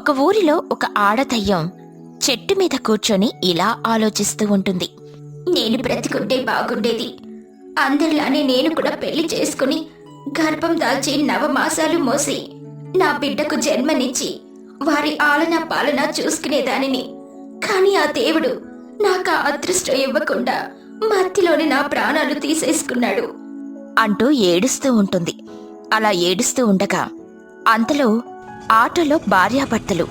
ఒక ఊరిలో ఒక ఆడదయ్యం చెట్టు మీద కూర్చొని ఇలా ఆలోచిస్తూ ఉంటుంది. నేను బ్రతికుంటే బాగుండేది. అందరిలానే నేను కూడా పెళ్ళి చేసుకుని గర్భం దాల్చి నవమాసాలు మోసి నా బిడ్డకు జన్మనిచ్చి వారి ఆలన పాలన చూసుకునేదానిని. కాని ఆ దేవుడు నాకు ఆ అదృష్టం ఇవ్వకుండా మధ్యలోనే నా ప్రాణాలు తీసేసుకున్నాడు. అంటూ ఏడుస్తూ ఉంటుంది. అలా ఏడుస్తూ ఉండగా అంతలో ఆటోలో భార్యాభర్తలు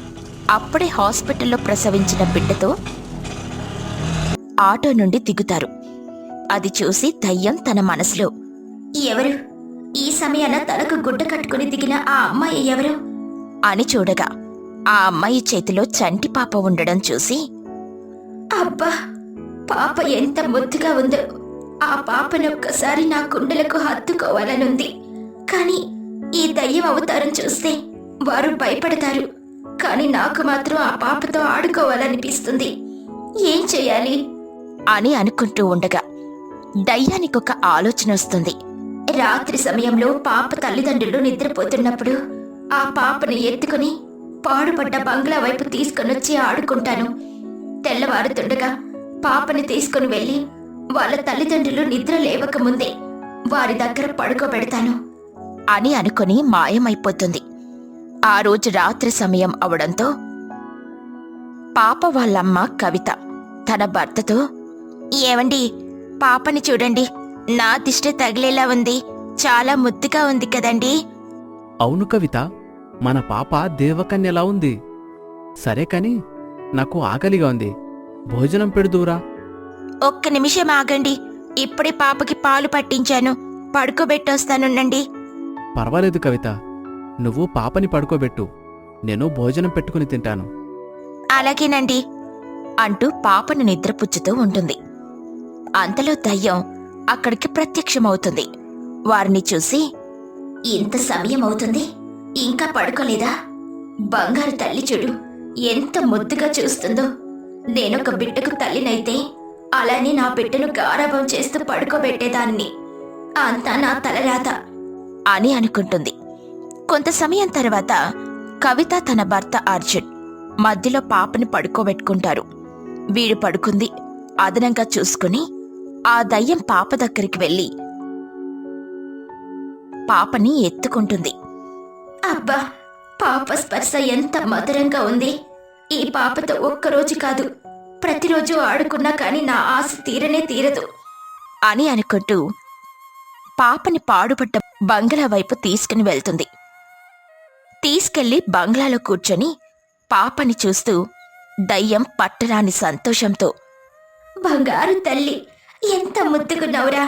అప్పుడే హాస్పిటల్లో ప్రసవించిన బిడ్డతో ఆటో నుండి దిగుతారు. అది చూసి దయ్యం తన మనసులో ఎవరు? ఈ సమయాన తలకు గుడ్డ కట్టుకుని దిగిన ఆ అమ్మాయి ఎవరు? అని చూడగా ఆ అమ్మాయి చేతిలో చంటి పాప ఉండడం చూసి అబ్బా! పాప ఎంత ముద్దుగా ఉందో. ఆ పాపను ఒక్కసారి నా కుండలకు హత్తుకోవాలనుంది. కానీ ఈ దయ్యం అవతారం చూస్తే వారు భయపడతారు. కానీ నాకు మాత్రం ఆ పాపతో ఆడుకోవాలనిపిస్తుంది. ఏం చేయాలి? అని అనుకుంటూ ఉండగా దయ్యానికొక ఆలోచన వస్తుంది. రాత్రి సమయంలో పాప తల్లిదండ్రులు నిద్రపోతున్నప్పుడు ఆ పాపని ఎత్తుకుని పాడుపడ్డ బంగ్లా వైపు తీసుకొనొచ్చి ఆడుకుంటాను. తెల్లవారుతుండగా పాపని తీసుకుని వెళ్ళి వాళ్ళ తల్లిదండ్రులు నిద్ర లేవకముందే వారి దగ్గర పడుకోబెడతాను. అని అనుకుని మాయమైపోతుంది. ఆ రోజు రాత్రి సమయం అవడంతో పాప వాళ్ళమ్మ కవిత తన భర్తతో ఏమండి పాపని చూడండి నా దిష్టి తగిలేలా ఉంది చాలా ముద్దుగా ఉంది కదండి. అవును కవిత మన పాప దేవకన్యలా ఉంది. సరే కాని నాకు ఆకలిగా ఉంది. భోజనం పెడుదూరా. ఒక్క నిమిషం ఆగండి ఇప్పుడే పాపకి పాలు పట్టించాను. పడుకోబెట్టొస్తానుండండి. పర్వాలేదు కవిత నువ్వు పాపని పడుకోబెట్టు. నేను భోజనం పెట్టుకుని తింటాను. అలాగేనండి అంటూ పాపను నిద్రపుచ్చుతూ ఉంటుంది. అంతలో దయ్యం అక్కడికి ప్రత్యక్షమవుతుంది. వారిని చూసి ఇంత సమయం అవుతుంది ఇంకా పడుకోలేదా? బంగారు తల్లి చూడు ఎంత ముద్దుగా చూస్తుందో. నేనొక బిడ్డకు తల్లినైతే అలానే నా బిడ్డను గారాభం చేస్తూ పడుకోబెట్టేదాన్ని. అంతా నా తలరాత అని అనుకుంటుంది. కొంత సమయం తర్వాత కవిత తన భర్త అర్జున్ మధ్యలో పాపని పడుకోబెట్టుకుంటారు. వీడు పడుకుంది అదనంగా చూసుకుని ఆ దయ్యం పాప దగ్గరికి వెళ్ళి పాపని ఎత్తుకుంటుంది. అబ్బా పాప స్పర్శ ఎంత మధురంగా ఉంది. ఈ పాపతో ఒక్కరోజు కాదు ప్రతిరోజు ఆడుకున్నా కానీ నా ఆశ తీరనే తీరదు. అని అనుకుంటూ పాపని పాడుపడ్డ బంగ్లా వైపు తీసుకుని వెళ్తుంది. తీసుకెళ్ళి బంగ్లాలో కూర్చొని పాపని చూస్తూ దయ్యం పట్టరాని సంతోషంతో బంగారు తల్లి ఎంత ముద్దుగున్నావురా.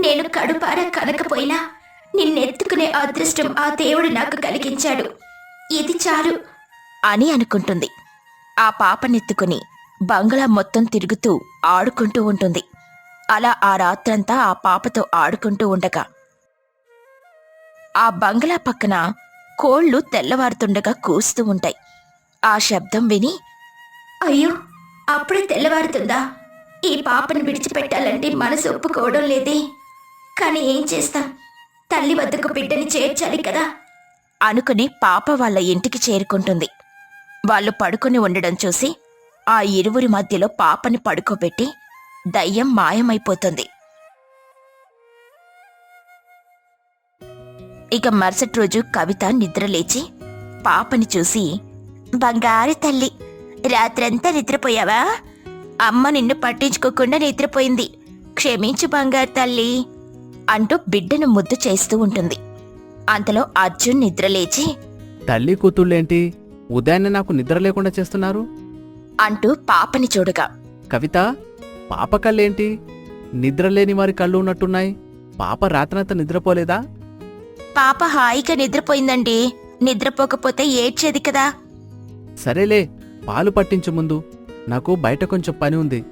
నేను కడుపారా కనకపోయినా నిన్నెత్తుకునే అదృష్టం ఆ దేవుడు నాకు కలిగించాడు. ఇది చాలు. అని అనుకుంటుంది. ఆ పాపనెత్తుకుని బంగ్లా మొత్తం తిరుగుతూ ఆడుకుంటూ ఉంటుంది. అలా ఆ రాత్రంతా ఆ పాపతో ఆడుకుంటూ ఉండగా ఆ బంగ్లా పక్కన కోళ్ళు తెల్లవారుతుండగా కూస్తూ ఉంటాయి. ఆ శబ్దం విని అయ్యో అప్పుడే తెల్లవారుతుందా? ఈ పాపను విడిచిపెట్టాలంటే మనసు ఒప్పుకోవడం లేదే. కానీ ఏం చేస్తాం? తల్లి వద్దకు బిడ్డని చేర్చాలి కదా. అనుకుని పాప వాళ్ళ ఇంటికి చేరుకుంటుంది. వాళ్ళు పడుకుని ఉండడం చూసి ఆ ఇరువురి మధ్యలో పాపని పడుకోబెట్టి దయ్యం మాయమైపోతుంది. ఇక మరుసటి రోజు కవిత నిద్రలేచి పాపని చూసి బంగారు తల్లి రాత్రంతా నిద్రపోయావా? అమ్మ నిన్ను పట్టించుకోకుండా నిద్రపోయింది. క్షమించు బంగారు తల్లి అంటూ బిడ్డను ముద్దు చేస్తూ ఉంటుంది. అంతలో అర్జున్ నిద్రలేచి తల్లి కూతుళ్ళేంటి? ఉదయాన్నే నాకు నిద్ర లేకుండా చేస్తున్నారు? అంటూ పాపని చూడగా కవిత పాప కళ్ళేంటి? నిద్ర లేని వారి కళ్ళు ఉన్నట్టున్నాయి. పాప రాత్రంతా నిద్రపోలేదా? పాప హాయిగా నిద్రపోయిందండి. నిద్రపోకపోతే ఏడ్చేది కదా. సరేలే పాలు పట్టించు ముందు. నాకు బయట కొంచెం పని ఉంది.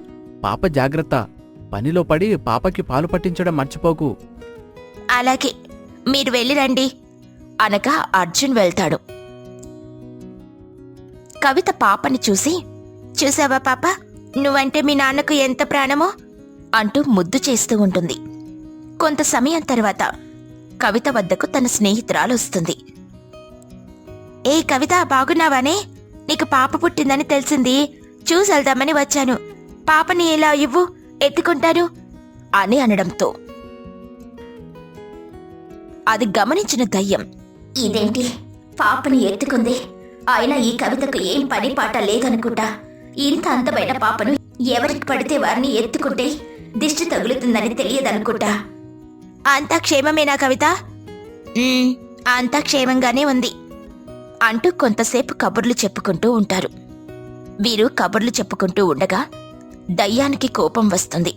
పాప జాగ్రత్త. పనిలో పడి పాపకి పాలు పట్టించడం మర్చిపోకు. అలాగే మీరు వెళ్ళిరండి అనగా అర్జున్ వెళ్తాడు. కవిత పాపని చూసి చూసావా పాప? నువ్వంటే మీ నాన్నకు ఎంత ప్రాణమో? అంటూ ముద్దు చేస్తూ ఉంటుంది. కొంత సమయం తర్వాత కవిత వద్దకు తన స్నేహితురాలు వస్తుంది. ఏ కవిత బాగున్నావానే? నీకు పాప పుట్టిందని తెలిసింది. చూసి వెళ్దామని వచ్చాను. పాపని ఎలా ఇవ్వు? ఎత్తుకుంటాను? అని అనడంతో. అది గమనించిన దయ్యం ఇదేంటి? పాపని ఎత్తుకుంది. అయినా ఈ కవితకు ఏం పని పాట లేదనుకుంటా. ఇంత అందమైన పాపను ఎవరికి పడితే వారిని ఎత్తుకుంటే దిష్టి తగులుతుందని తెలియదనుకుంటా. అంతా క్షేమమేనా కవిత? "ఉమ్, అంతా క్షేమంగానే ఉంది. అంటూ కొంతసేపు కబుర్లు చెప్పుకుంటూ ఉంటారు. వీరు కబుర్లు చెప్పుకుంటూ ఉండగా దయ్యానికి కోపం వస్తుంది.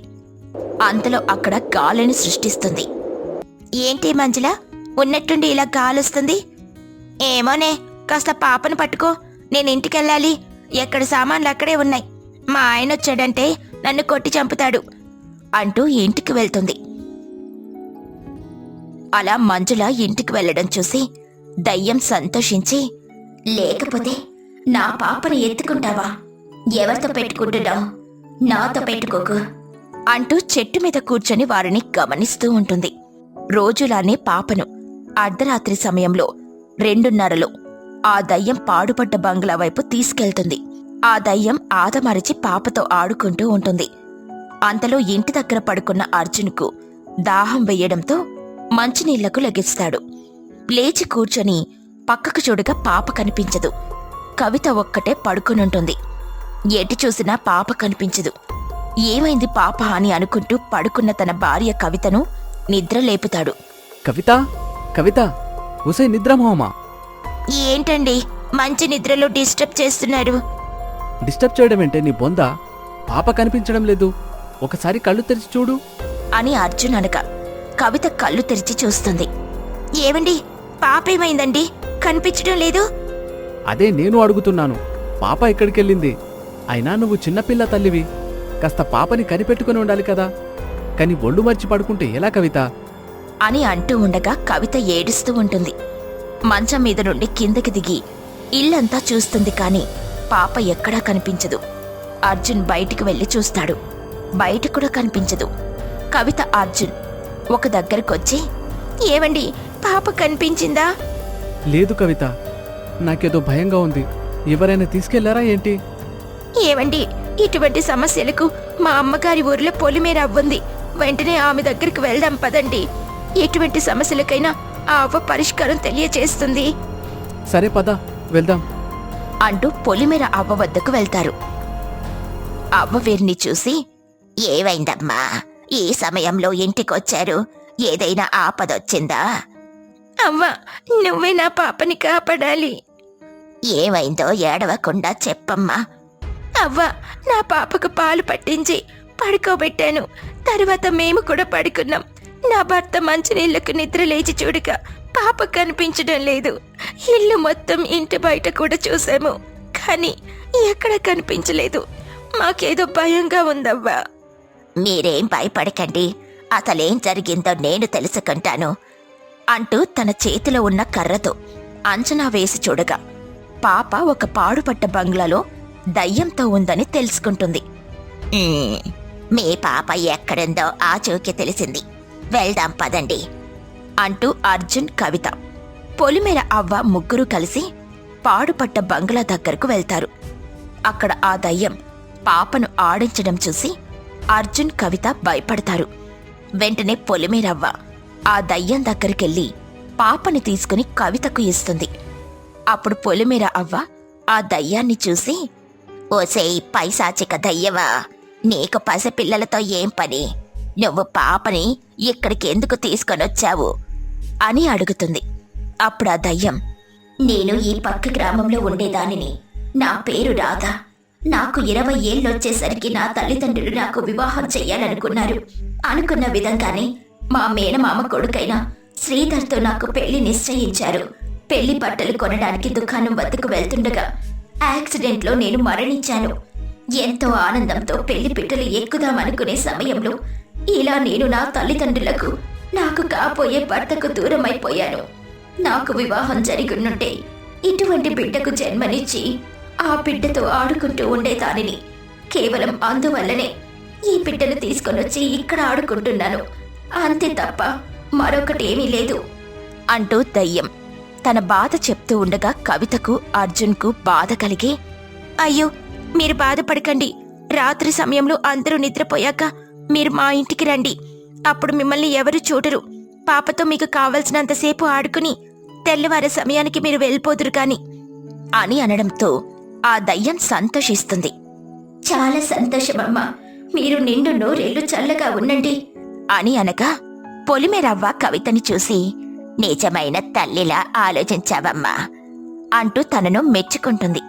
అంతలో అక్కడ గాలిని సృష్టిస్తుంది. ఏంటి మంజుల? ఉన్నట్టుండి ఇలా గాలొస్తుంది? ఏమోనే కాస్త పాపను పట్టుకో. నేను ఇంటికెళ్ళాలి. ఎక్కడ సామాన్లు అక్కడే ఉన్నాయి. మా ఆయన వచ్చాడంటే నన్ను కొట్టి చంపుతాడు అంటూ ఇంటికి వెళ్తుంది. అలా మంజుల ఇంటికి వెళ్ళడం చూసి దయ్యం సంతోషించి లేకపోతే నా పాపను ఎత్తుకుంటావా? ఎవరితో పెట్టుకుంటున్నావు? నాతో పెట్టుకోకు. అంటూ చెట్టు మీద కూర్చొని వారిని గమనిస్తూ ఉంటుంది. రోజులానే పాపను అర్ధరాత్రి సమయంలో రెండున్నరలో ఆ దయ్యం పాడుపడ్డ బంగ్లా వైపు తీసుకెళ్తుంది. ఆ దయ్యం ఆదమరిచి పాపతో ఆడుకుంటూ ఉంటుంది. అంతలో ఇంటి దగ్గర పడుకున్న అర్జున్కు దాహం వెయ్యడంతో మంచినీళ్ళకు లెగిస్తాడు. లేచి కూర్చొని పక్కకు చూడగా పాప కనిపించదు. కవిత ఒక్కటే పడుకునుంటుంది. ఎటు చూసినా పాప కనిపించదు. ఏమైంది పాప అని అనుకుంటూ పడుకున్న తన భార్య కవితను నిద్ర లేపుతాడు. కవిత? కవిత? ఉసై నిద్రమోహమా ఏంటండి? మంచి నిద్రలో డిస్టర్బ్ చేస్తున్నారు. డిస్టర్బ్ చేయడం ఏంటే నీ బొంద? పాప కనిపించడం లేదు. ఒకసారి కళ్ళు తెరిచి చూడు. అని అర్జున్ అనగా కవిత కళ్ళు తెరిచి చూస్తుంది. ఏమండి పాప ఏమైందండి కనిపించడం లేదు? అదే నేను అడుగుతున్నాను. పాప ఎక్కడికెళ్ళింది? అయినా నువ్వు చిన్నపిల్ల తల్లివి. కాస్త పాపని కనిపెట్టుకుని ఉండాలి కదా. కాని ఒళ్ళు మర్చి పడుకుంటే ఎలా కవిత? అని అంటూ ఉండగా కవిత ఏడుస్తూ ఉంటుంది. మంచం మీద నుండి కిందకి దిగి ఇల్లంతా చూస్తుంది కాని పాప ఎక్కడా కనిపించదు. అర్జున్ బయటికి వెళ్ళి చూస్తాడు. బయట కూడా కనిపించదు. కవిత అర్జున్ ఒక దగ్గరకొచ్చి ఏవండి పాప కనిపించిందా? లేదు కవిత నాకేదో భయంగా ఉంది. ఎవరైనా తీసుకెళ్ళారా ఏంటి? ఏవండి ఇటువంటి సమస్యలకు మా అమ్మగారి ఊర్లో పొలిమేర అవ్వుంది. వెంటనే ఆమె దగ్గరికి వెళ్దాం పదండి. ఎటువంటి సమస్యలకైనా ఆ అవ్వ పరిష్కారం తెలియచేస్తుంది. సరే పద వెళ్దాం. అంటూ పొలిమేర అవ్వ వద్దకు వెళ్తారు. అవ్వ వీరిని చూసి ఏవైందమ్మా ఈ సమయంలో ఇంటికొచ్చారు. ఏదైనా ఆపదొచ్చిందా? అవ్వ నువ్వే నా పాపని కాపాడాలి. ఏమైందో ఏడవకుండా చెప్పమ్మా. అవ్వ నా పాపకు పాలు పట్టించి పడుకోబెట్టాను. తరువాత మేము కూడా పడుకున్నాం. నా భర్త మంచినీళ్ళకు నిద్ర లేచి చూడగా పాప కనిపించడం లేదు. ఇల్లు మొత్తం ఇంటి బయట కూడా చూసాము. కానీ ఎక్కడ కనిపించలేదు. మాకేదో భయంగా ఉందవ్వా. మీరేం భయపడకండి. అసలేం జరిగిందో నేను తెలుసుకుంటాను అంటూ తన చేతిలో ఉన్న కర్రతో అంచనా వేసి చూడగా పాప ఒక పాడుపట్ట బంగ్లాలో దయ్యంతో ఉందని తెలుసుకుంటుంది. మీ పాప ఎక్కడుందో ఆచూకీ తెలిసింది. వెళ్దాం పదండి అంటూ అర్జున్ కవిత పొలిమేర అవ్వ ముగ్గురు కలిసి పాడుపట్ట బంగ్లా దగ్గరకు వెళ్తారు. అక్కడ ఆ దయ్యం పాపను ఆడించడం చూసి అర్జున్ కవిత భయపడతారు. వెంటనే పొలిమేరవ్వ ఆ దయ్యం దగ్గరికెళ్ళి పాపని తీసుకుని కవితకు ఇస్తుంది. అప్పుడు పొలిమేర అవ్వ ఆ దయ్యాన్ని చూసి ఓసేయ్ పైశాచిక దయ్యవా! నీకు పసిపిల్లలతో ఏం పని? నువ్వు పాపని ఇక్కడికి ఎందుకు తీసుకొనొచ్చావు? అని అడుగుతుంది. అప్పుడు ఆ దయ్యం నేను ఈ పక్క గ్రామంలో ఉండేదానిని. నా పేరు రాధా. నాకు ఇరవై ఏళ్ళొచ్చేసరికి నా తల్లిదండ్రులు నాకు వివాహం చెయ్యాలనుకున్నారు. అనుకున్న విధంగానే మా మేనమామ కొడుకైన శ్రీధర్తో నాకు పెళ్ళి నిశ్చయించారు. పెళ్ళి బట్టలు కొనడానికి దుకాణం వద్దకు వెళ్తుండగా యాక్సిడెంట్లో నేను మరణించాను. ఎంతో ఆనందంతో పెళ్ళి పిట్టలు ఎక్కుదామనుకునే సమయంలో ఇలా నేను నా తల్లిదండ్రులకు నాకు కాబోయే భర్తకు దూరమైపోయాను. నాకు వివాహం జరిగినుంటే ఇటువంటి బిడ్డకు జన్మనిచ్చి ఆ బిడ్డతో ఆడుకుంటూ ఉండేదానిని. కేవలం అందువల్లనే ఈ బిడ్డను తీసుకొనొచ్చి ఇక్కడ ఆడుకుంటున్నాను. అంతే తప్ప మరొకటి ఏమీ లేదు. అంటూ దయ్యం తన బాధ చెప్తూ ఉండగా కవితకు అర్జున్కు బాధ కలిగి అయ్యో మీరు బాధపడకండి. రాత్రి సమయంలో అందరూ నిద్రపోయాక మీరు మా ఇంటికి రండి. అప్పుడు మిమ్మల్ని ఎవరు చూడరు. పాపతో మీకు కావలసినంతసేపు ఆడుకుని తెల్లవారే సమయానికి మీరు వెళ్ళిపోదురు కాని అని అనడంతో ఆ దయ్యం సంతోషిస్తుంది. చాలా సంతోషమమ్మా మీరు నిండు నూరేళ్ళు చల్లగా ఉండండి. అని అనగా పొలిమేరవ్వ కవితని చూసి నిజమైన తల్లిలా ఆలోచించావమ్మా అంటూ తనను మెచ్చుకుంటుంది.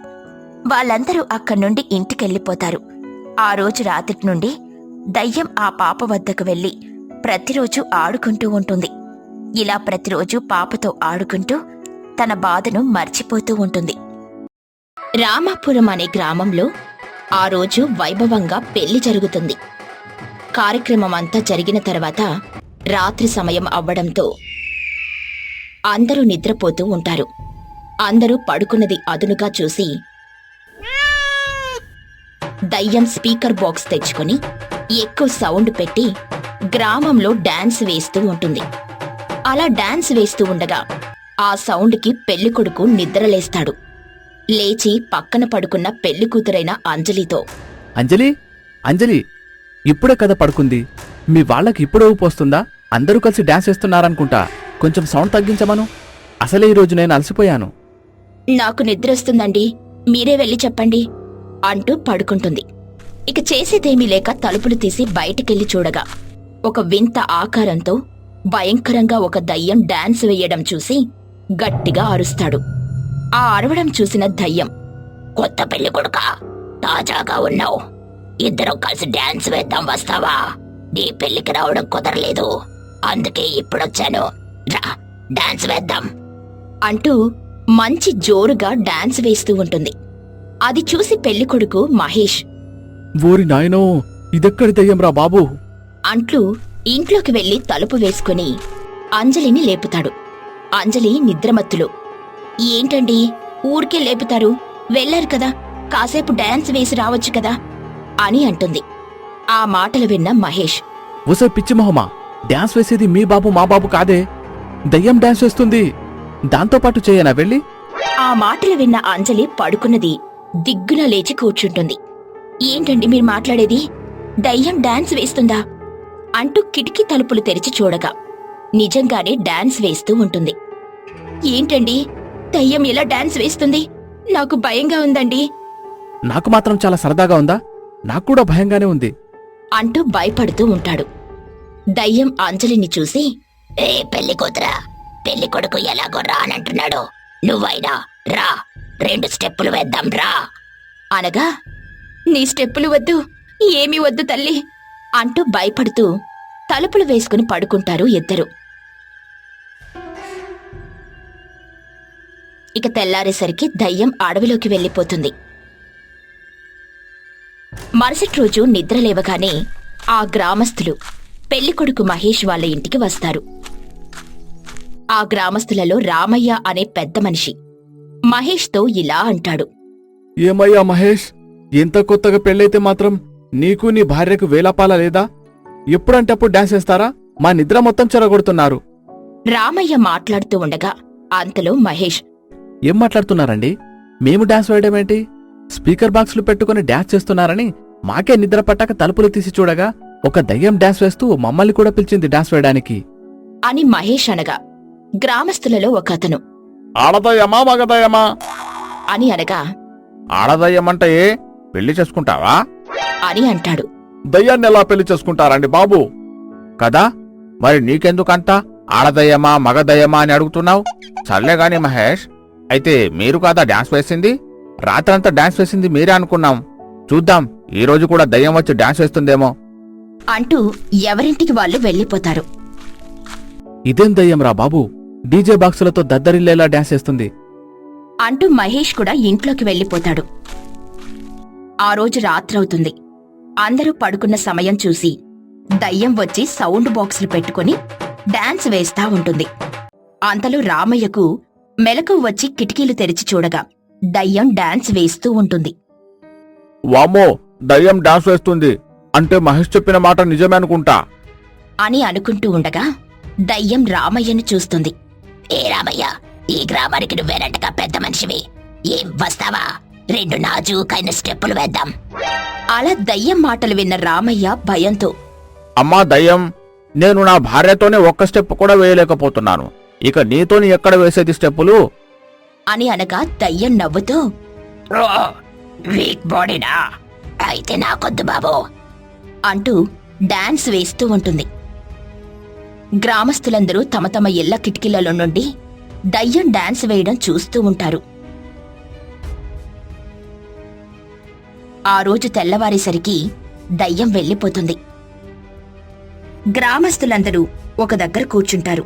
వాళ్ళందరూ అక్కడి నుండి ఇంటికెళ్ళిపోతారు. ఆ రోజు రాత్రి నుండి దయ్యం ఆ పాప వద్దకు వెళ్ళి ప్రతిరోజు ఆడుకుంటూ ఉంటుంది. ఇలా ప్రతిరోజు పాపతో ఆడుకుంటూ తన బాధను మర్చిపోతూ ఉంటుంది. రామాపురం అనే గ్రామంలో ఆ రోజు వైభవంగా పెళ్ళి జరుగుతుంది. కార్యక్రమం అంతా జరిగిన తర్వాత రాత్రి సమయం అవ్వడంతో అందరూ నిద్రపోతూ ఉంటారు. అందరూ పడుకున్నది అదునుగా చూసి దయ్యం స్పీకర్ బాక్స్ తెచ్చుకొని ఎక్కువ సౌండ్ పెట్టి గ్రామంలో డాన్స్ వేస్తూ ఉంటుంది. అలా డాన్స్ వేస్తూ ఉండగా ఆ సౌండ్కి పెళ్ళికొడుకు నిద్రలేస్తాడు. లేచి పక్కన పడుకున్న పెళ్ళి కూతురైన అంజలితో. అంజలి? అంజలి ఇప్పుడే కదా పడుకుంది. మీ వాళ్ళకి ఇప్పుడు ఊపొస్తుందా అందరూ కలిసి డాన్స్ చేస్తున్నారనుకుంటా కొంచెం సౌండ్ తగ్గించమను. అసలే ఈరోజు నేను అలసిపోయాను. నాకు నిద్రొస్తుందండి మీరే వెళ్ళి చెప్పండి అంటూ పడుకుంటుంది. ఇక చేసేదేమీ లేక తలుపులు తీసి బయటికెళ్ళి చూడగా ఒక వింత ఆకారంతో భయంకరంగా ఒక దయ్యం డాన్స్ వేయడం చూసి గట్టిగా అరుస్తాడు. ఆ అరవడం చూసిన దయ్యం కొత్త పెళ్ళి కొడుక తాజాగా ఉన్నావు. ఇద్దరం కలిసి డాన్స్ వేద్దాం వస్తావా? నీ పెళ్ళికి రావడం కుదరలేదు. అందుకే ఇప్పుడొచ్చాను. రా డాన్స్ వేద్దాం. అంటూ మంచి జోరుగా డాన్స్ వేస్తూ ఉంటుంది. అది చూసి పెళ్ళికొడుకు మహేష్ ఓరి నాయనో ఇదెక్కడి దయ్యంరా బాబు? అంట్లు ఇంట్లోకి వెళ్ళి తలుపు వేసుకుని అంజలిని లేపుతాడు. అంజలి నిద్రమత్తులో ఏంటండి? ఊరికే లేపుతారు. వెళ్ళారు కదా. కాసేపు డాన్స్ వేసి రావచ్చు కదా అని అంటుంది. ఆ మాటలు విన్న మహేష్. ఒసే పిచ్చి మొహమా? డాన్స్ వేసేది మీ బాబు మా బాబు కాదే. దయ్యం డాన్స్ వేస్తుంది. దాంతో పాటు చేయనా వెళ్ళి? ఆ మాటలు విన్న అంజలి పడుకున్నది. దిగ్గున లేచి కూర్చుంటుంది. ఏంటండి మీరు మాట్లాడేది? దయ్యం డాన్స్ వేస్తుందా? అంటూ కిటికీ తలుపులు తెరిచి చూడగా నిజంగానే డాన్స్ వేస్తూ ఉంటుంది. ఏంటండి? దయ్యం ఎలా డాన్స్ వేస్తుంది. నాకు భయంగా ఉందండి. నాకు మాత్రం చాలా సరదాగా ఉందా? నాకు కూడా భయంగానే ఉంది. అంటూ భయపడుతూ ఉంటాడు. దయ్యం అంజలిని చూసి ఏ పెళ్ళి కూతురా పెళ్ళి కొడుకు ఎలాగో రానంటున్నాడు. నువ్వైనా రా రెండు స్టెప్పులు వేద్దాం రా. అనగా నీ స్టెప్పులు వద్దు ఏమీ వద్దు తల్లి. అంటూ భయపడుతూ తలుపులు వేసుకుని పడుకుంటారు ఇద్దరు. ఇక తెల్లారేసరికి దయ్యం అడవిలోకి వెళ్ళిపోతుంది. మరుసటి రోజు నిద్ర లేవగానే ఆ గ్రామస్తులు పెళ్ళికొడుకు మహేష్ వాళ్ళ ఇంటికి వస్తారు. ఆ గ్రామస్తులలో రామయ్య అనే పెద్ద మనిషి మహేష్తో ఇలా అంటాడు. ఏమయ్యా మహేష్ ఎంత కొత్తగా పెళ్ళైతే మాత్రం నీకు నీ భార్యకు వేలాపాల లేదా? ఎప్పుడంటే అప్పుడు డాన్స్ వేస్తారా? మా నిద్ర మొత్తం చెరగొడుతున్నారు. రామయ్య మాట్లాడుతూ ఉండగా అంతలో మహేష్ ఏం మాట్లాడుతున్నారండి? మేము డాన్స్ వేయడమేంటి స్పీకర్ బాక్సులు పెట్టుకుని డాన్స్ చేస్తున్నారని మాకే నిద్ర పట్టాక తలుపులు తీసి చూడగా ఒక దయ్యం డాన్స్ వేస్తూ మమ్మల్ని కూడా పిలిచింది డాన్స్ వేయడానికి. అని మహేష్ అనగా గ్రామస్తులలో ఒక అతను. ఆడదయ్యమా మగదయ్యమా? అని అనగా ఆడదయ్యమంటే ఏ పెళ్ళి చేసుకుంటావా? అని అంటాడు. దయ్యాన్ని ఎలా పెళ్ళి చేసుకుంటారండి బాబు? కదా మరి నీకెందుకంత ఆడదయ్యమా మగదయ్యమా అని అడుగుతున్నావు? సర్లే గాని మహేష్ అయితే మీరు కాదా డాన్స్ వేసింది? రాత్రంతా డాన్స్ వేసింది మీరే అనుకున్నాం. చూద్దాం ఈ రోజు కూడా దయ్యం వచ్చి డాన్స్ వేస్తుందేమో. అంటూ ఎవరింటికి వాళ్ళు వెళ్ళిపోతారు. ఇదేం దయ్యం రా బాబు? డీజే బాక్సులతో దద్దరిల్లేలా డాన్స్ వేస్తుంది. అంటూ మహేష్ కూడా ఇంట్లోకి వెళ్ళిపోతాడు. ఆ రోజు రాత్రవుతుంది. అందరూ పడుకున్న సమయం చూసి దయ్యం వచ్చి సౌండ్ బాక్సులు పెట్టుకుని డాన్స్ వేస్తా ఉంటుంది. అంతలో రామయ్యకు మెలకు వచ్చి కిటికీలు తెరిచి చూడగా దయ్యం డాన్స్ వేస్తూ ఉంటుంది. వామ్మో దయ్యం డాన్స్ వేస్తుంది. అంటే మహేష్ చెప్పిన మాట నిజమే అనుకుంటా. అని అనుకుంటూ ఉండగా దయ్యం రామయ్యను చూస్తుంది. ఏ రామయ్య ఈ గ్రామానికి నువ్వేనంటగా పెద్ద మనిషివి. ఏం వస్తావా? రెండు నాజూకైన స్టెప్పులు వేద్దాం. అలా దయ్యం మాటలు విన్న రామయ్య భయంతో అమ్మా దయ్యం నేను నా భార్యతోనే ఒక్క స్టెప్ కూడా వేయలేకపోతున్నాను. ఇక నీతోని ఎక్కడ వేసేది స్టెప్పులు? అని అనగా దయ్యం నవ్వుతూ వీక్ బాడీనా? అయితే నాకొద్దు బాబు అంటూ డాన్స్ వేస్తూ ఉంటుంది. గ్రామస్తులందరూ తమ తమ ఇళ్ళ కిటికీలలో నుండి దయ్యం డాన్స్ వేయడం చూస్తూ ఉంటారు. ఆ రోజు తెల్లవారేసరికి దయ్యం వెళ్ళిపోతుంది. గ్రామస్తులందరూ ఒక దగ్గర కూర్చుంటారు.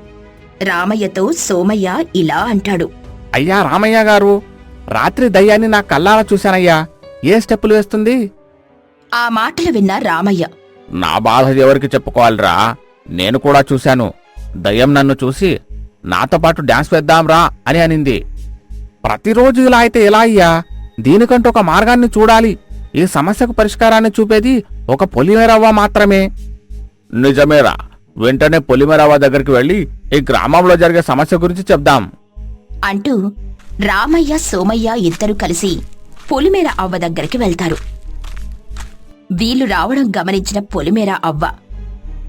రామయ్యతో సోమయ్య ఇలా అంటాడు. అయ్యా రామయ్య గారు రాత్రి దయ్యాన్ని నా కల్లారా చూశానయ్యా. ఏ స్టెప్పులు వేస్తుంది? ఆ మాటలు విన్న రామయ్య. నా బాధ ఎవరికి చెప్పుకోవాలిరా? నేను కూడా చూశాను. దయ్యం నన్ను చూసి నాతో పాటు డాన్స్ వేద్దాంరా అని అనింది. ప్రతిరోజు ఇలా అయితే ఎలా అయ్యా? దీనికంటూ ఒక మార్గాన్ని చూడాలి. ఈ సమస్యకు పరిష్కారాన్ని చూపేది ఒక పొలిమేరవ్వ మాత్రమే. నిజమేరా? వెంటనే పొలిమేరవ్వ దగ్గరికి వెళ్ళి ఈ గ్రామంలో జరిగే సమస్య గురించి చెప్దాం. అంటూ రామయ్య సోమయ్య ఇద్దరు కలిసి పొలిమేర అవ్వ దగ్గరికి వెళ్తారు. వీళ్ళు రావడం గమనించిన పొలిమేర అవ్వ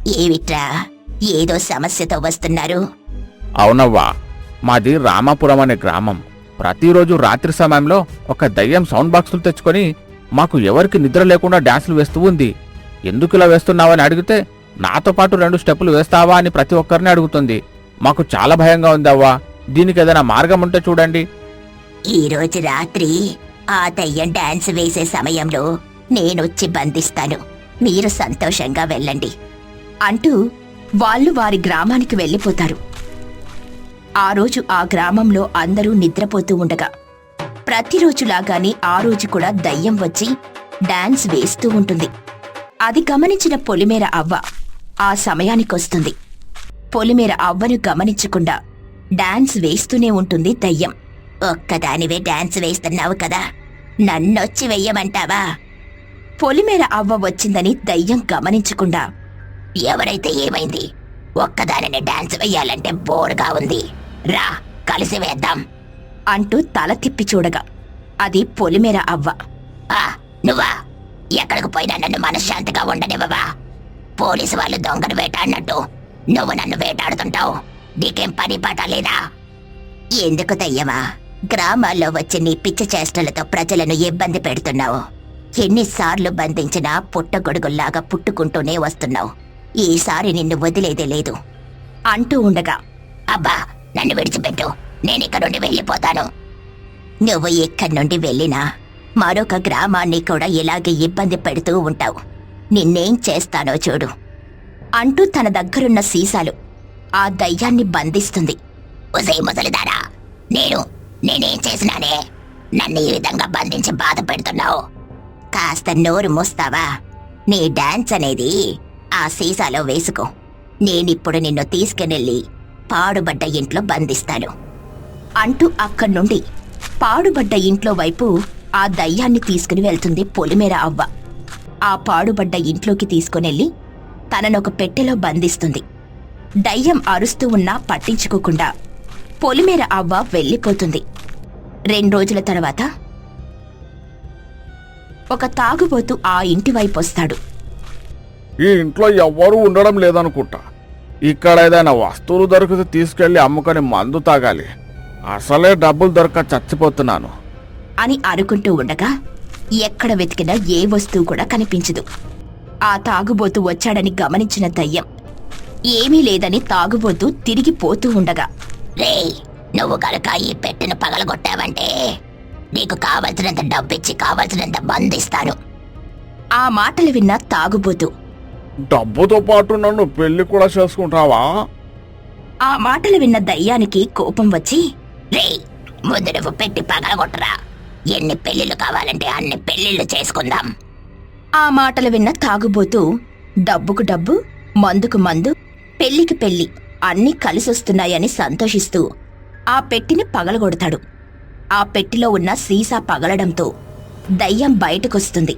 ఏవిట్రా ఏదో సమస్యతో వస్తున్నారు. అవునవ్వా మాది రామాపురం అనే గ్రామం. ప్రతిరోజు రాత్రి సమయంలో ఒక దయ్యం సౌండ్ బాక్సులు తెచ్చుకొని మాకు ఎవరికి నిద్ర లేకుండా డాన్సులు వేస్తూ ఉంది. ఎందుకు ఇలా వేస్తున్నావని అడిగితే నాతో పాటు రెండు స్టెప్పులు వేస్తావా అని ప్రతి ఒక్కరిని అడుగుతుంది. మాకు చాలా భయంగా ఉందవ్వా దీనికి ఏదైనా మార్గం ఉంటే చూడండి. ఈ రోజు రాత్రి ఆ దయ్యం డాన్స్ వేసే సమయంలో నేనొచ్చి బంధిస్తాను. మీరు సంతోషంగా వెళ్ళండి. అంటూ వాళ్ళు వారి గ్రామానికి వెళ్ళిపోతారు. ఆ రోజు ఆ గ్రామంలో అందరూ నిద్రపోతూ ఉండగా ప్రతిరోజులాగానే ఆ రోజు కూడా దయ్యం వచ్చి డాన్స్ వేస్తూ ఉంటుంది. అది గమనించిన పొలిమేర అవ్వ ఆ సమయానికొస్తుంది. పొలిమేర అవ్వను గమనించకుండా డాన్స్ వేస్తూనే ఉంటుంది దయ్యం. ఒక్కదానివే డాన్స్ వేస్తున్నావు కదా నన్నొచ్చి వెయ్యమంటావా? పొలిమేర అవ్వ వచ్చిందని దయ్యం గమనించకుండా ఎవరైతే ఏమైంది? ఒక్కదానిని డాన్స్ వెయ్యాలంటే బోర్గా ఉంది. రా కలిసి వేద్దాం. అంటూ తల తిప్పి చూడగా అది పొలిమేర అవ్వ. ఆ నువ్వా? ఎక్కడికి పోయినా నన్ను మనశ్శాంతిగా ఉండనివ్వవా? పోలీసు వాళ్ళు దొంగను వేటాడినట్టు. నువ్వు నన్ను వేటాడుతుంటావు. నీకేం పని పాట లేదా? ఎందుకు దయ్యమా? గ్రామాల్లో వచ్చి నీ పిచ్చి చేష్టలతో ప్రజలను ఇబ్బంది పెడుతున్నావు. ఎన్నిసార్లు బంధించినా పుట్టగొడుగుల్లాగా పుట్టుకుంటూనే వస్తున్నావు. ఈసారి నిన్ను వదిలేదే లేదు. అంటూ ఉండగా అబ్బా నన్ను విడిచిపెట్టు. నేను ఇక్కడ నుండి వెళ్ళిపోతాను. నువ్వు ఇక్కడి నుండి వెళ్ళినా మరొక గ్రామాన్ని కూడా ఇలాగే ఇబ్బంది పెడుతూ ఉంటావు. నిన్నేం చేస్తానో చూడు. అంటూ తన దగ్గరున్న సీసాలు ఆ దయ్యాన్ని బంధిస్తుంది. ఉసై ముసలిదారా నేను నేనేం చేసినానే? నన్ను ఈ విధంగా బంధించి బాధ పెడుతున్నావు. కాస్త నోరు మూస్తావా? నీ డాన్స్ అనేది ఆ సీసాలో వేసుకో. నేనిప్పుడు నిన్ను తీసుకెళ్ళి పాడుబడ్డ ఇంట్లో బంధిస్తాను. అంటూ అక్కడి నుండి పాడుబడ్డ ఇంట్లో వైపు ఆ దయ్యాన్ని తీసుకుని వెళ్తుంది పొలిమేర అవ్వ. ఆ పాడుబడ్డ ఇంట్లోకి తీసుకునెళ్ళి తననొక పెట్టెలో బంధిస్తుంది. దయ్యం అరుస్తూ ఉన్నా పట్టించుకోకుండా పొలిమేర అవ్వ వెళ్ళిపోతుంది. రెండు రోజుల తర్వాత ఒక తాగుబోతు ఆ ఇంటి వైపు వస్తాడు ఈ ఇంట్లో ఎవ్వరూ ఉండడం లేదనుకుంటా. ఇక్కడ ఏదైనా వస్తువులు దొరికితే తీసుకెళ్ళి అమ్ముకొని మందు తాగాలి. అసలే డబ్బులు దొరక చచ్చిపోతున్నాను. అని అనుకుంటూ ఉండగా ఎక్కడ వెతికినా ఏ వస్తువు కూడా కనిపించదు. ఆ తాగుబోతు వచ్చాడని గమనించిన దయ్యం ఏమీ లేదని తాగుబోతూ తిరిగి పోతూ ఉండగా రే నువ్వు గనక ఈ పెట్టెను పగలగొట్టావంటే నీకు కావలసినంత డబ్బిచ్చి కావలసినంత బంధిస్తాను ఆ మాటలు విన్న తాగుబోతూ డబ్బుతో పాటు నన్ను పెళ్ళి కూడా చేసుకుంటావా? ఆ మాటలు విన్న దయ్యానికి కోపం వచ్చి రే ముందు నువ్వు పెట్టి పగలగొట్టరా. ఎన్ని పెళ్ళిళ్ళు కావాలంటే అన్ని పెళ్ళిళ్ళు చేసుకుందాం. ఆ మాటలు విన్న తాగుబోతూ డబ్బుకు డబ్బు మందుకు మందు పెళ్ళికి పెళ్ళి అన్నీ కలిసొస్తున్నాయని సంతోషిస్తూ ఆ పెట్టిని పగలగొడతాడు. ఆ పెట్టిలో ఉన్న సీసా పగలడంతో దయ్యం బయటకొస్తుంది.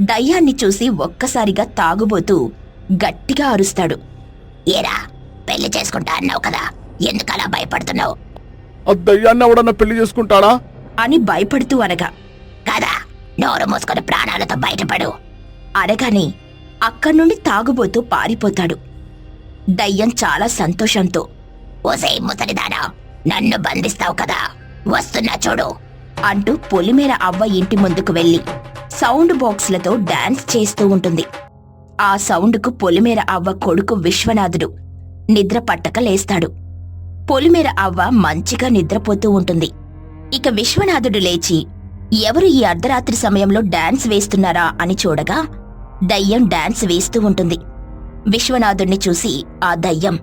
దయ్యాన్ని చూసి ఒక్కసారిగా తాగుబోతూ గట్టిగా అరుస్తాడు. ఏరా పెళ్ళి చేసుకుంటా అన్నావు కదా ఎందుకలా భయపడుతున్నావు? ఆ దయ్యాన్ని ఎవడన్నా పెళ్ళి చేసుకుంటాడా? అని భయపడుతూ అనగా కదా నోరు మూసుకొని ప్రాణాలతో బయటపడు. అనగానే అక్కడి నుండి తాగుబోతూ పారిపోతాడు. దయ్యం చాలా సంతోషంతో ఓసే ముసలిదానా నన్ను బంధిస్తావు కదా వస్తున్నా చూడు. అంటూ పొలిమేర అవ్వ ఇంటి ముందుకు వెళ్ళి సౌండ్ బాక్స్లతో డాన్స్ చేస్తూ ఉంటుంది. ఆ సౌండ్కు పొలిమేర అవ్వ కొడుకు విశ్వనాథుడు నిద్ర పట్టక లేస్తాడు. పొలిమేర అవ్వ మంచిగా నిద్రపోతూ ఉంటుంది. ఇక విశ్వనాథుడు లేచి ఎవరు ఈ అర్ధరాత్రి సమయంలో డాన్స్ వేస్తున్నారా? అని చూడగా దయ్యం డాన్స్ వేస్తూ ఉంటుంది. విశ్వనాథుణ్ణి చూసి ఆ దయ్యం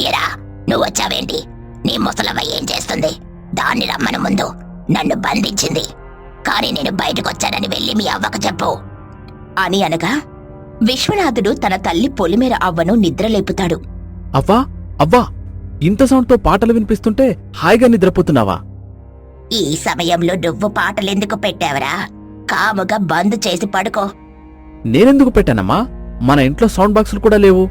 ఏరా నువ్వొచ్చావేంటి నీ ముసలమ్మ ఏం చేస్తుంది? దాన్ని రమ్మను ముందు నన్ను బంధించింది. కాని నేను బయటకొచ్చానని వెళ్ళి మీ అవ్వకు చెప్పు. అని అనగా విశ్వనాథుడు తన తల్లి పొలిమేర అవ్వను నిద్రలేపుతాడు. అవ్వా అవ్వా ఇంత సౌండ్తో పాటలు వినిపిస్తుంటే హాయిగా నిద్రపోతున్నావా? ఈ సమయంలో నువ్వు పాటలెందుకు పెట్టావరా? కాముగా బంద్ చేసి పడుకో. నేనెందుకు పెట్టానమ్మా? మన ఇంట్లో సౌండ్ బాక్సులు కూడా లేవు.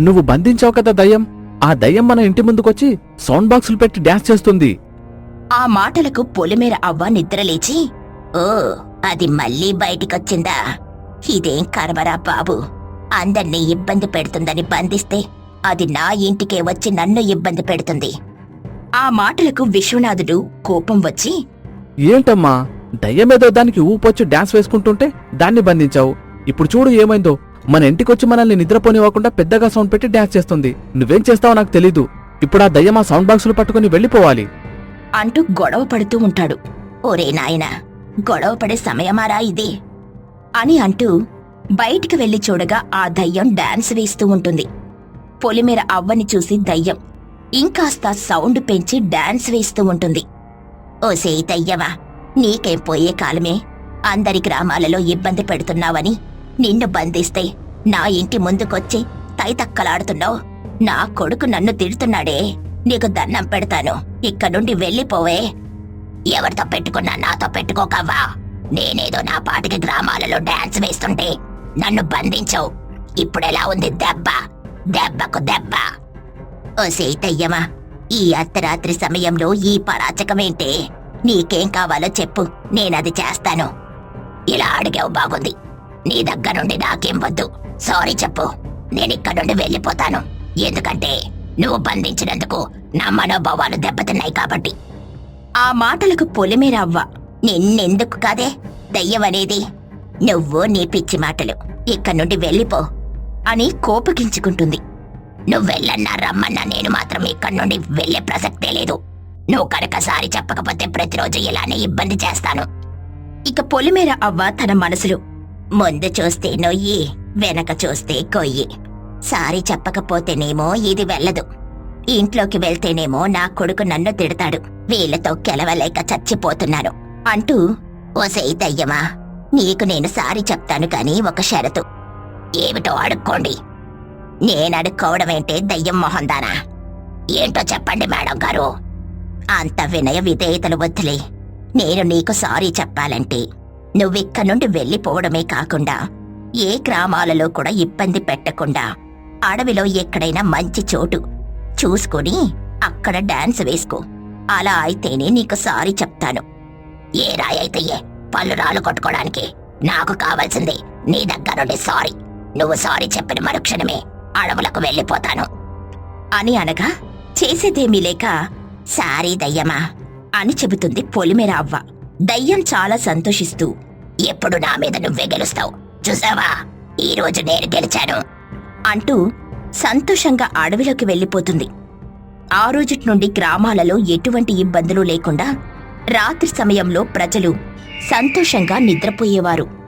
నువ్వు బంధించావు కదా దయ్యం? ఆ దయ్యం మన ఇంటి ముందుకొచ్చి సౌండ్ బాక్సులు పెట్టి డాన్స్ చేస్తుంది. ఆ మాటలకు పొలిమేర అవ్వ నిద్రలేచి ఓ అది మళ్ళీ బయటికొచ్చిందా? ఇదేం కరవరా బాబు? అందర్నీ ఇబ్బంది పెడుతుందని బంధిస్తే అది నా ఇంటికే వచ్చి నన్ను ఇబ్బంది పెడుతుంది. ఆ మాటలకు విశ్వనాథుడు కోపం వచ్చి ఏంటమ్మా? దయ్యమేదో దానికి ఊపొచ్చి డాన్స్ వేసుకుంటుంటే దాన్ని బంధించావు. ఇప్పుడు చూడు ఏమైందో. మన ఇంటికొచ్చి మనల్ని నిద్రపోనివ్వకుండా పెద్దగా సౌండ్ పెట్టి డాన్స్ చేస్తుంది. నువ్వేం చేస్తావో నాకు తెలీదు. ఇప్పుడు ఆ దయ్యం ఆ సౌండ్ బాక్సులు పట్టుకుని వెళ్ళిపోవాలి. అంటూ గొడవ పడుతూ ఉంటాడు. ఒరే నాయనా గొడవ పడే సమయమారా ఇది? అని అంటూ బయటికి వెళ్ళి చూడగా ఆ దయ్యం డాన్స్ వేస్తూ ఉంటుంది. పొలిమేర అవ్వని చూసి దయ్యం ఇంకాస్త సౌండ్ పెంచి డాన్స్ వేస్తూ ఉంటుంది. ఓ సేతయ్యవా నీకేం పోయే కాలమే? అందరి గ్రామాలలో ఇబ్బంది పెడుతున్నావని నిన్ను బంధిస్తే నా ఇంటి ముందుకొచ్చి తైతక్కలాడుతున్నావు. నా కొడుకు నన్ను తిడుతున్నాడే నీకు దండం పెడతాను ఇక్కడ నుండి వెళ్ళిపోవే. ఎవరితో పెట్టుకున్నా నాతో పెట్టుకోకవ్వా. నేనేదో నా పాటికి గ్రామాలలో డాన్స్ వేస్తుంటే నన్ను బంధించవు. ఇప్పుడెలా ఉంది దెబ్బ? దెబ్బకు దెబ్బ. ఓ సీతయ్యమా ఈ అర్ధరాత్రి సమయంలో ఈ పరాచకమేంటే? నీకేం కావాలో చెప్పు నేనది చేస్తాను. ఇలా అడిగావు బాగుంది. నీ దగ్గరుండి నాకేం వద్దు. సారీ చెప్పు నేనిక్కడుండి నుండి వెళ్ళిపోతాను. ఎందుకంటే నువ్వు బంధించినందుకు నా మనోభావాలు దెబ్బతిన్నాయి కాబట్టి. ఆ మాటలకు పొలిమేరవ్వ నిన్నెందుకు కాదే? దయ్యమనేది నువ్వు నీ పిచ్చి మాటలు. ఇక్కడి నుండి వెళ్ళిపో అని కోపగించుకుంటుంది. నువ్వు వెళ్ళన్నా రమ్మన్నా నేను మాత్రం ఇక్కడి నుండి వెళ్ళే ప్రసక్తే లేదు. నువ్వు కనుక సారి చెప్పకపోతే ప్రతిరోజు ఇలానే ఇబ్బంది చేస్తాను. ఇక పొలిమేర అవ్వ తన మనసులో ముందు చూస్తే నొయ్యి వెనక చూస్తే కొయ్యి. సారీ చెప్పకపోతేనేమో ఇది వెళ్ళదు. ఇంట్లోకి వెళ్తేనేమో నా కొడుకు నన్ను తిడతాడు. వీళ్ళతో కెలవలేక చచ్చిపోతున్నాను. అంటూ ఓసే దయ్యమా నీకు నేను సారీ చెప్తాను కాని ఒక షరతు. ఏమిటో అడుక్కోండి. నేనడుక్కోవడమేంటే దయ్యం మొహందానా? ఏంటో చెప్పండి మేడం గారు. అంత వినయ విధేయతలు వద్దులే. నేను నీకు సారీ చెప్పాలంటే నువ్విక్క నుండి వెళ్ళిపోవడమే కాకుండా ఏ గ్రామాలలో కూడా ఇబ్బంది పెట్టకుండా అడవిలో ఎక్కడైనా మంచి చోటు చూసుకుని అక్కడ డాన్స్ వేసుకో. అలా అయితేనే నీకు సారీ చెప్తాను. ఏ రాయైతయ్యే ఏ పళ్ళు రాళ్ళు కొట్టుకోవడానికి నాకు కావాల్సింది నీ దగ్గర నుండి సారీ. నువ్వు సారీ చెప్పిన మరుక్షణమే అడవులకు వెళ్ళిపోతాను. అని అనగా చేసేదేమీ లేక సారీ దయ్యమా అని చెబుతుంది పొలిమేర అవ్వ. దయ్యం చాలా సంతోషిస్తూ ఎప్పుడు నా మీద నువ్వే గెలుస్తావు? చూసావా? ఈ రోజు నేను గెలిచాను. అంటూ సంతోషంగా అడవిలోకి వెళ్ళిపోతుంది. ఆ రోజుటి నుండి గ్రామాలలో ఎటువంటి ఇబ్బందులు లేకుండా రాత్రి సమయంలో ప్రజలు సంతోషంగా నిద్రపోయేవారు.